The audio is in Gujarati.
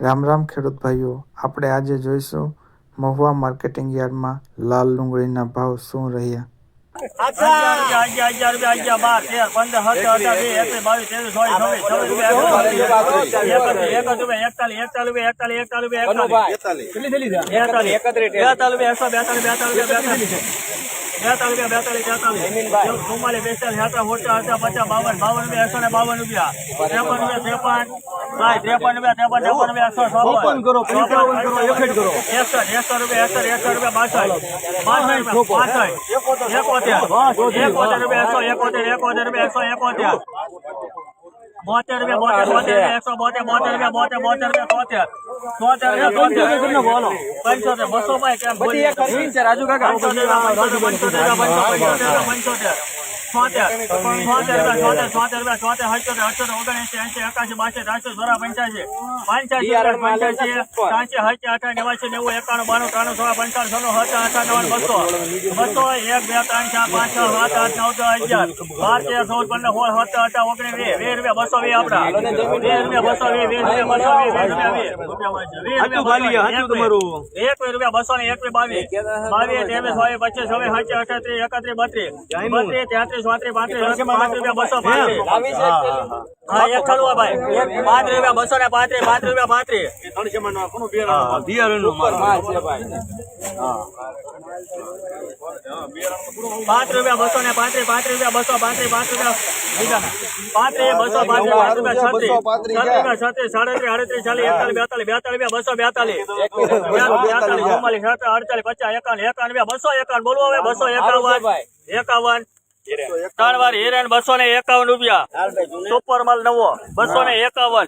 રામ રામ ખેડૂત ભાઈઓ આપણે આજે જોઈશું મહુવા માર્કેટિંગ યાર્ડમાં લાલ ડુંગળીના ભાવ શું રહ્યા ચુમ્માલીસ બેતાલીસ પચાસ બાવન બાવન રૂપિયા એકસો ને બાવન રૂપિયા ત્રેપન રૂપિયા ત્રેપન ત્રેપન રૂપિયા ત્રેપન ત્રેપન રૂપિયા એકસો ચોપન કરો પંચાવન કરો એકસઠ કરો. એકસઠ એકસો રૂપિયા એકસઠ એકસઠ રૂપિયા બાસઠ. બાસઠ બાસઠ. એકોતેર. એકોતેર રૂપિયા એકસો એકોતેર એકોતેર રૂપિયા એકસો એકોતેર. બોતેર રૂપિયા બોતેર બોતેર રૂપિયા એકસો બોતેર બોતેર રૂપિયા બોતેર બોતેર રૂપિયા તોતેર પંચોતેર બસો ભાઈ રાજુ કાકા. પંચોતેર પંચોતેર પંચોતેર. છોતેર છોતેર છોતેર છોતેર અઠ્યોતેર અઠ્યોતર ઓગણએસી એસી એકાસી બાસી ત્રાસી ચોરા પંચ્યાસી પંચ્યાસી પંચ્યાસી ત્યાંસી હસી અઠા નેવાસી નેવું એકાણું બાણું ત્રાણું સોળા પંચાવન સોળ હતા અઠા નવ્વાણું બસો. બસો એક બે ત્રણ ચાર પાંચ છ સાત આઠ નવ દસ અગિયાર. બાર તેર ચૌદ પંદર સોળ સત્તર અઢાર ઓગણીસ વીસ વીસ રૂપિયા બસો વીસ રૂપિયા બસો વીસ વીસ રૂપિયા બસો વીસ વીસ રૂપિયા વીસ. વીસ એક રૂપિયા. બસો ને એકવીસ બાવીસ. બાવીસ ત્રેવીસ ચોવીસ પચીસ છવ્વીસ સાચી અઠત્રીસ એકત્રીસ બત્રીસ. બત્રીસ તેત્રીસ પાંત્રીસ પાંચ રૂપિયા બસો હા એક ખડવા ભાઈ. પાંચ રૂપિયા બસો ને પાંત્રીસ પાંચ રૂપિયા પાંત્રીસ. પાંચ રૂપિયા બસો ને પાંત્રીસ પાંચ રૂપિયા બસો પાંત્રીસ પાંચ રૂપિયા પાંત્રીસ બસો પાંત્રીસ પાંચ રૂપિયા છત્રીસ. છત્રીસ છત્રીસ સાડત્રીસ અડત્રીસ ચાલીસ એકતાલીસ બેતાલીસ બેતાલીસ બસો બેતાલીસ. બેતાલીસ ચુમ્માલીસ અડતાલીસ પચાસ એકાવન એકાવન બસો એકાવન બોલવો હવે બસો એકાવન. એકાવન. ત્રણ વાર હિરેન બસો ને એકાવન રૂપિયા. સુપર માલ નવો. બસો ને એકાવન.